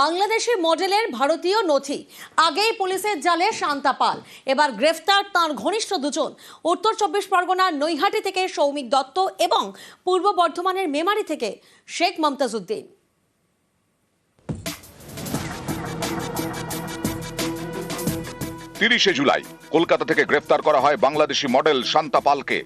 বাংলাদেশি মডেলের ভারতীয় নথি। আগেই পুলিশের জালে শান্তা পাল। এবার গ্রেফতার তাঁর ঘনিষ্ঠ দুজন। উত্তর চব্বিশ পরগনার নৈহাটি থেকে সৌমিক দত্ত এবং পূর্ব বর্ধমানের মেমারি থেকে শেখ মমতাজউদ্দিন। তিরিশে জুলাই, কলকাতা থেকে গ্রেফতার করা হয় বাংলাদেশি মডেল শান্তা পালকে।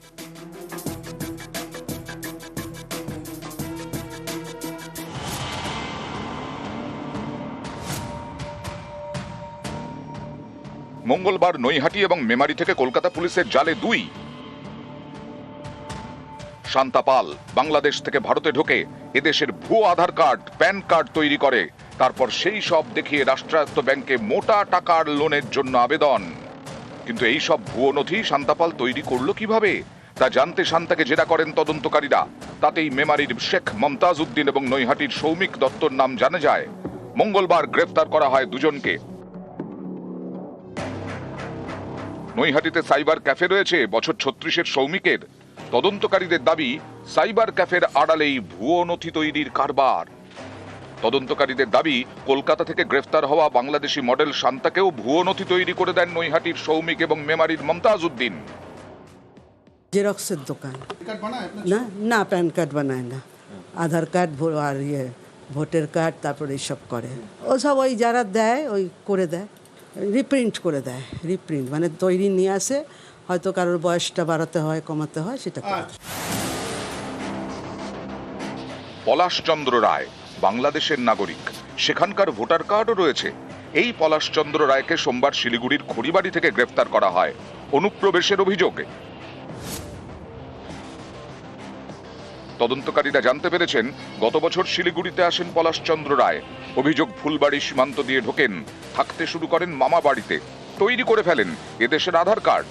মঙ্গলবার নৈহাটি এবং মেমারি থেকে কলকাতা পুলিশের জালে দুই। শান্তা পাল বাংলাদেশ থেকে ভারতে ঢোকে, এদেশের ভুয়ো আধার কার্ড, প্যান কার্ড তৈরি করে। তারপর সেই সব দেখিয়ে রাষ্ট্রায়ত্ত ব্যাংকে মোটা টাকার লোনের জন্য আবেদন। কিন্তু এই সব ভুয়ো নথি শান্তাপাল তৈরি করল কীভাবে? তা জানতে শান্তাকে জেরা করেন তদন্তকারীরা। তাতেই মেমারির শেখ মমতাজ উদ্দিন এবং নৈহাটির সৌমিক দত্তর নাম জানা যায়। মঙ্গলবার গ্রেফতার করা হয় দুজনকে। নৈহাটিতে সাইবার ক্যাফে রয়েছে বছর ছত্রিশের সৌমিকের। তদন্তকারীদের দাবি সাইবার ক্যাফের আড়ালেই ভুয়ো নথি তৈরির কারবার। তদন্তকারীদের দাবি কলকাতা থেকে গ্রেফতার হওয়া বাংলাদেশি মডেল শান্তাকেও ভুয়ো নথি তৈরি করে দেন নৈহাটির সৌমিক এবং মেমারির মমতাজ উদ্দিন জেরক্সের দোকান। না না প্যান কার্ড বানায় না। আধার কার্ড ভো- আর ইয়ে ভোটার কার্ড তারপর এইসব করে। ও সব ওই যারা দেয় ওই করে দেয়। রিপ্রিন্ট করে দেয় রিপ্রিন্ট মানে তৈরি নিয়ে আসে হয়তো কারোর বয়সটা বাড়াতে হয় কমাতে হয় সেটা। আচ্ছা। পলাশচন্দ্র রায় বাংলাদেশের নাগরিক। সেখানকার ভোটার কার্ডও রয়েছে। এই পলাশচন্দ্র রায়কে সোমবার শিলিগুড়ির খড়িবাড়ি থেকে গ্রেফতার করা হয়। অনুপ্রবেশের অভিযোগে তদন্তকারীরা জানতে পেরেছেন, গত বছর শিলিগুড়িতে আসেন পলাশচন্দ্র রায়। অভিযোগ ফুলবাড়ি সীমান্ত দিয়ে ঢোকেন। থাকতে শুরু করেন মামা বাড়িতে। তৈরি করে ফেলেন এদেশের আধার কার্ড।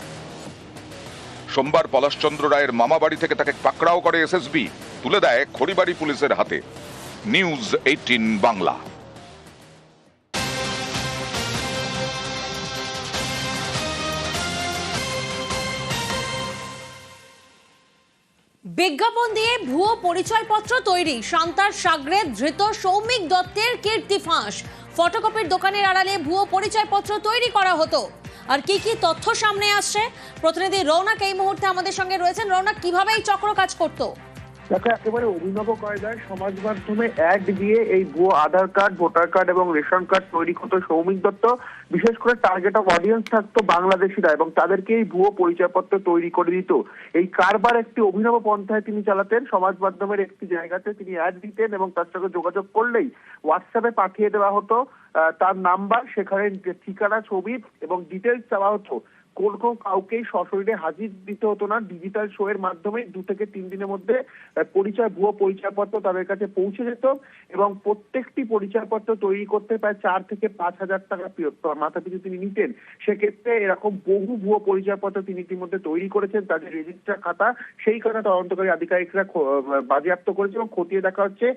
সোমবার পলাশচন্দ্র রায়ের মামা বাড়ি থেকে তাকে পাকড়াও করে এসএসবি। তুলে দেয় খড়িবাড়ি পুলিশের হাতে। News eighteen Bangla. বিজ্ঞাপন দিয়ে ভুয়ো পরিচয়পত্র তৈরি। সান্তার সাগরে ধৃত সৌমিক দত্তের কীর্তি ফাঁস। ফটোকপির দোকানের আড়ালে ভুয়ো পরিচয়পত্র তৈরি করা হতো। আর কি কি তথ্য সামনে আসছে? প্রতিনিধি রৌনক এই মুহূর্তে আমাদের সঙ্গে রয়েছেন। রৌনক, কীভাবে এই চক্র কাজ করতো? দেখো, একেবারে অভিনব কায়দায় সমাজ মাধ্যমে অ্যাড দিয়ে এই ভুয়ো আধার কার্ড, ভোটার কার্ড এবং রেশন কার্ড তৈরি করতো সৌমিক দত্ত। বিশেষ করে টার্গেট অফ অডিয়েন্স থাকতো বাংলাদেশিরা এবং তাদেরকে এই ভুয়ো পরিচয়পত্র তৈরি করে দিত। এই কারবার একটি অভিনব পন্থায় তিনি চালাতেন। সমাজ মাধ্যমের একটি জায়গাতে তিনি অ্যাড দিতেন এবং তার সঙ্গে যোগাযোগ করলেই হোয়াটসঅ্যাপে পাঠিয়ে দেওয়া হতো। তার নাম্বার সেখানে ঠিকানা, ছবি এবং ডিটেলস চাওয়া হতো। কোন কাউকেই সশরীরে হাজির দিতে হতো না। ডিজিটাল শো এর মাধ্যমে দু থেকে তিন দিনের মধ্যে পরিচয়, ভুয়ো পরিচয়পত্র তাদের কাছে পৌঁছে যেত এবং প্রত্যেকটি পরিচয়পত্র তৈরি করতে প্রায় চার থেকে পাঁচ হাজার টাকা মাথা পিছু তিনি নিতেন। সেক্ষেত্রে এরকম বহু ভুয়ো পরিচয়পত্র তিনি ইতিমধ্যে তৈরি করেছেন তাদের রেজিস্টার খাতা। সেই খাতা তদন্তকারী আধিকারিকরা বাজেয়াপ্ত করেছে এবং খতিয়ে দেখা হচ্ছে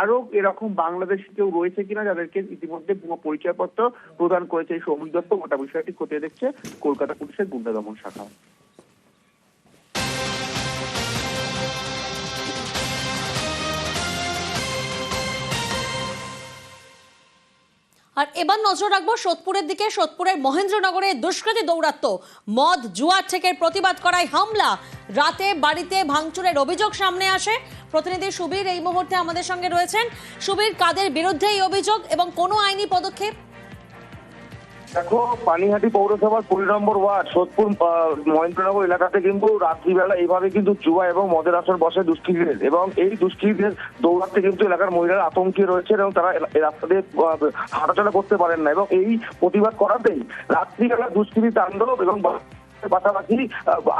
আরও এরকম বাংলাদেশি কেউ রয়েছে কিনা যাদেরকে ইতিমধ্যে ভুয়ো পরিচয়পত্র প্রদান করেছে। এই সৌমিক দত্ত গোটা বিষয়টি খতিয়ে দেখছে কলকাতা পুলিশের গুন্ডা দমন শাখা। আর এবার নজর রাখব সোদপুরের দিকে। সোদপুরের মহেন্দ্রনগরে দুষ্কৃতী দৌরাত্ম মদ, জুয়ার থেকে প্রতিবাদ করায় হামলা। রাতে বাড়িতে ভাঙচুরের অভিযোগ সামনে আসে। প্রতিনিধি সুবীর এই মুহূর্তে আমাদের সঙ্গে রয়েছেন। সুবীর, কাদের বিরুদ্ধে এই অভিযোগ এবং কোনো আইনি পদক্ষেপ? দেখো, পানিহাটি পৌরসভার কুড়ি নম্বর ওয়ার্ড, সোদপুর মহেন্দ্রনগর এলাকাতে কিন্তু রাত্রিবেলা এইভাবে কিন্তু জুয়া এবং মদের আসর বসে দুষ্কৃতীদের। এবং এই দুষ্কৃতীদের দৌড়াতে কিন্তু এলাকার মহিলারা আতঙ্কে রয়েছে এবং তারা রাস্তা দিয়ে হাঁটাচলা করতে পারেন না। এবং এই প্রতিবাদ করাতেই রাত্রিবেলা দুষ্কৃতী তাণ্ডব এবং পাশাপাশি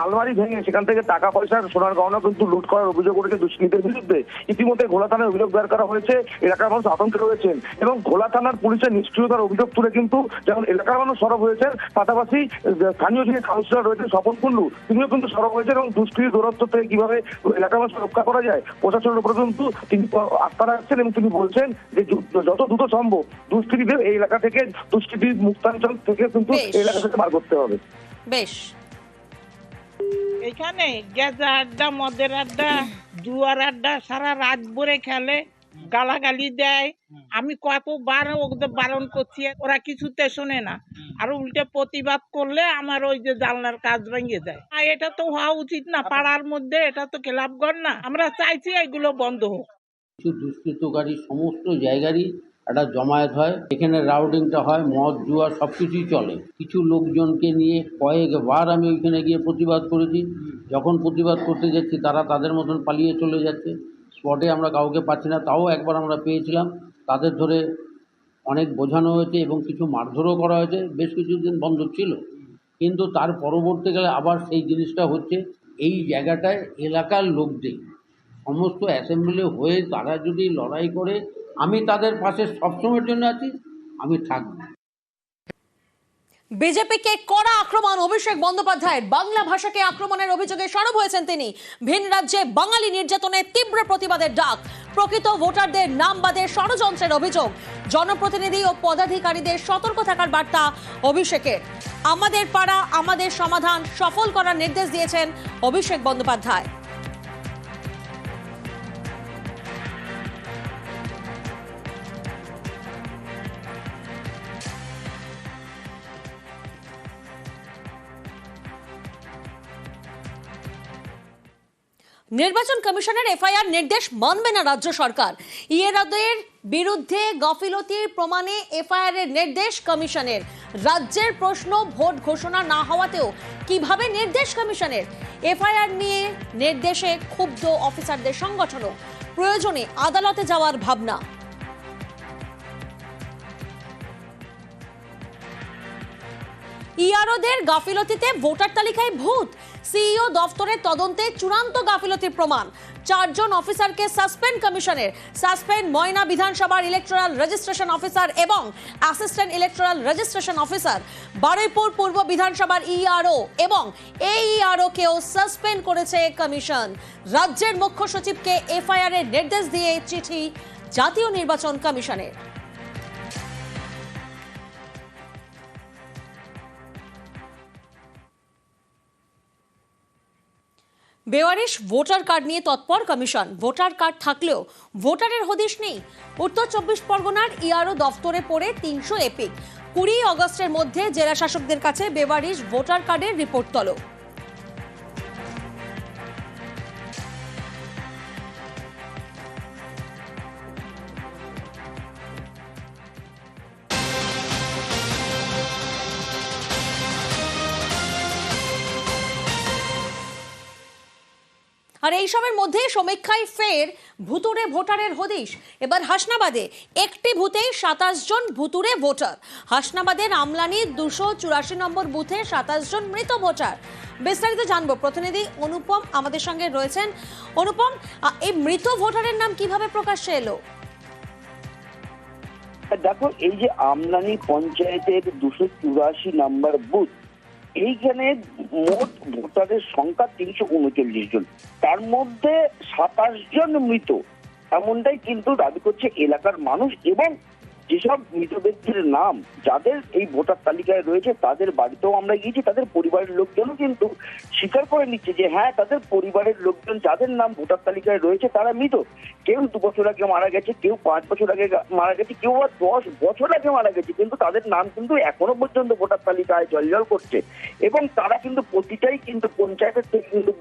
আলমারি ভেঙে সেখান থেকে টাকা পয়সা সোনার গহনা কিন্তু লুট করার অভিযোগ উঠেছে দুষ্কৃতীদের বিরুদ্ধে। ইতিমধ্যে ঘোলা থানায় অভিযোগ দায়ের করা হয়েছে এলাকার মানুষ আতঙ্কে রয়েছেন এবং ঘোলা থানার পুলিশের নিষ্ক্রিয়তার অভিযোগ তুলে কিন্তু যেমন এলাকার মানুষ সরব হয়েছে পাশাপাশি স্থানীয় যিনি কাউন্সিলর রয়েছেন স্বপন কুন্ডু তিনিও কিন্তু সরব হয়েছেন এবং দুষ্কৃতি দূরত্ব থেকে কীভাবে এলাকার মানুষ রক্ষা করা যায় প্রশাসনের উপরে কিন্তু তিনি আস্থা রাখছেন এবং তিনি বলছেন যে যত দ্রুত সম্ভব দুষ্কৃতীদের এই এলাকা থেকে দুষ্কৃতি মুক্তাঞ্চল থেকে কিন্তু এই এলাকা থেকে বার করতে হবে। বেশ। এখানে গেজা আড্ডা মদের আড্ডা জুয়ার আড্ডা সারা রাত ভরে খেলে গালাগালি দেয়। আমি কতবার ওদের বারণ করছি ওরা কিছুতে শোনে না। আর উল্টে প্রতিবাদ করলে আমার ওই যে জানলার কাজ ভেঙে যায়। আর এটা তো হওয়া উচিত না পাড়ার মধ্যে এটা তো খেলাপগড় না। আমরা চাইছি এগুলো বন্ধ হোক। কিছু দুষ্কৃতকারী সমস্ত জায়গারই একটা জমায়েত হয়, এখানে রাউডিংটা হয়, মদ, জুয়া সব কিছুই চলে। কিছু লোকজনকে নিয়ে কয়েকবার আমি ওইখানে গিয়ে প্রতিবাদ করেছি। যখন প্রতিবাদ করতে যাচ্ছি, তারা তাদের মতন পালিয়ে চলে যাচ্ছে। স্পটে আমরা কাউকে পাচ্ছি না, তাও একবার আমরা পেয়েছিলাম। তাদের ধরে অনেক বোঝানো হয়েছে এবং কিছু মারধরও করা হয়েছে। বেশ কিছুদিন বন্ধ ছিল। কিন্তু তার পরবর্তীকালে আবার সেই জিনিসটা হচ্ছে, এই জায়গাটায় এলাকার লোকদের, সমস্ত অ্যাসেম্বলি হয়ে তারা যদি লড়াই করে আমি তাদের পাশে সবসময়ের জন্য আছি, আমি থাকব। বিজেপিকে কড়া আক্রমণ, অভিষেক বন্দ্যোপাধ্যায়ের বাংলা ভাষাকে আক্রমণের অভিযোগে সরব হয়েছেন তিনি। ভিন রাজ্যে বাঙালি নির্যাতনের তীব্র প্রতিবাদের ডাক। প্রকৃত ভোটারদের নাম বাদে ষড়যন্ত্রের অভিযোগ। জনপ্রতিনিধি ও পদাধিকারীদের সতর্ক থাকার বার্তা অভিষেকের। আমাদের পাড়া, আমাদের সমাধান সফল করার নির্দেশ দিয়েছেন অভিষেক বন্দ্যোপাধ্যায়। নির্বাচন কমিশনের এফআইআর নির্দেশ মানবে না রাজ্য সরকার। ইয়েরাদের বিরুদ্ধে গাফিলতির প্রমাণে এফআইআর এর নির্দেশ কমিশনের। রাজ্যের প্রশ্ন ভোট ঘোষণা না হওয়াতেও কীভাবে নির্দেশ কমিশনের? এফআইআর নিয়ে নির্দেশে ক্ষুব্ধ অফিসারদের সংগঠনও। প্রয়োজনে আদালতে যাওয়ার ভাবনা। ইআরওদের গাফিলতিতে ভোটার তালিকায় ভূত। সিইও দফতরের তদন্তে চূড়ান্ত গাফিলতির প্রমাণ। চারজন অফিসারকে সাসপেন্ড কমিশনের। সাসপেন্ড ময়না বিধানসভার ইলেকট্রাল রেজিস্ট্রেশন অফিসার এবং assistant electoral registration officer Baruipur Purba বিধানসভার ইআরও এবং এই ইআরও কেও সাসপেন্ড করেছে কমিশন। রাজ্যের মুখ্য সচিবকে এফআইআর এর নির্দেশ দিয়ে চিঠি জাতীয় নির্বাচন কমিশনের। বেওয়ারিশ ভোটার কার্ড নিয়ে তৎপর কমিশন। ভোটার কার্ড থাকলেও ভোটারের হদিশ নেই। উত্তর চব্বিশ পরগনার ইআরও দফতরে পড়ে তিনশো এপিক। কুড়ি অগস্টের মধ্যে জেলা শাসকদের কাছে বেওয়ারিশ ভোটার কার্ডের রিপোর্ট তলো আর এইসবের মধ্যে সমীক্ষায় ফের ভুতুরে ভোটারের হদিশ। এবার হাসনাবাদে একটি বুথেই সাতাশ জন ভুতুরে ভোটার। হাসনাবাদের আমলানি দুশো চুরাশি নম্বর বুথে সাতাশ জন মৃত ভোটার। বিস্তারিত জানব। প্রতিনিধি অনুপম আমাদের সঙ্গে রয়েছেন। অনুপম এই মৃত ভোটারের নাম কীভাবে প্রকাশ্যে এলো? দেখো, এই যে আমলানি পঞ্চায়েতের দুশো চুরাশি নাম্বার বুথ এইখানে মোট ভোটারের সংখ্যা তিনশো উনচল্লিশ জন। তার মধ্যে সাতাশ জন মৃত। এমনটাই কিন্তু দাবি করছে এলাকার মানুষ এবং যেসব মৃত ব্যক্তির নাম যাদের এই ভোটার তালিকায় রয়েছে, তাদের বাড়িতেও আমরা গিয়েছি, তাদের পরিবারের লোকজনও কিন্তু স্বীকার করে নিচ্ছে যে হ্যাঁ তাদের পরিবারের লোকজন যাদের নাম ভোটার তালিকায় রয়েছে, তারা মৃত। কেউ দু বছর আগে মারা গেছে, কেউ পাঁচ বছর আগে মারা গেছে, কেউ আর দশ বছর আগে মারা গেছে, কিন্তু তাদের নাম কিন্তু এখনও পর্যন্ত ভোটার তালিকায় জলজল করছে। এবং তারা কিন্তু প্রতিটাই কিন্তু পঞ্চায়েতের থেকে কিন্তু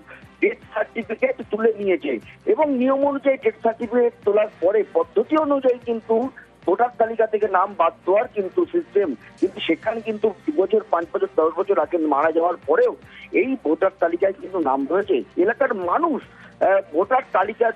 ডেথ সার্টিফিকেট তুলে নিয়েছে। এবং নিয়ম অনুযায়ী ডেথ সার্টিফিকেট তোলার পরে, পদ্ধতি অনুযায়ী কিন্তু ভোটার তালিকা থেকে নাম বাদ দেওয়ার কিন্তু সিস্টেম কিন্তু সেখানে কিন্তু দু বছর, পাঁচ বছর, দশ বছর আগে মারা যাওয়ার পরেও এই ভোটার তালিকায় কিন্তু নাম রয়েছে। এলাকার মানুষ ভোটার তালিকা,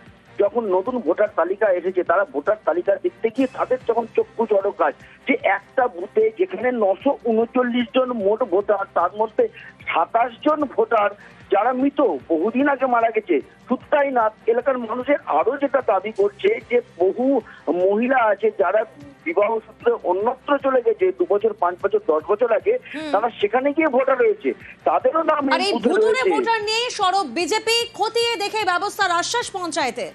যখন নতুন ভোটার তালিকা এসেছে, তারা ভোটার তালিকা দেখতে গিয়ে তাদের যখন চক্ষু চড়কায় যে একটা বুথে যেখানে নশো উনচল্লিশ জন মোট ভোটার, তার মধ্যে সাতাশ জন ভোটার যারা মৃত বহুদিন আগে মারা গেছে। শুধু তাই না এলাকার মানুষের আরও যেটা দাবি করছে যে বহু মহিলা আছে যারা বিবাহ সূত্রে অন্যত্র চলে গেছে দু বছর পাঁচ বছর দশ বছর আগে তারা সেখানে গিয়ে ভোটার রয়েছে। তাদেরও নাম। ভোটার নিয়ে সরব বিজেপি খতিয়ে দেখে ব্যবস্থার আশ্বাস পঞ্চায়েতের।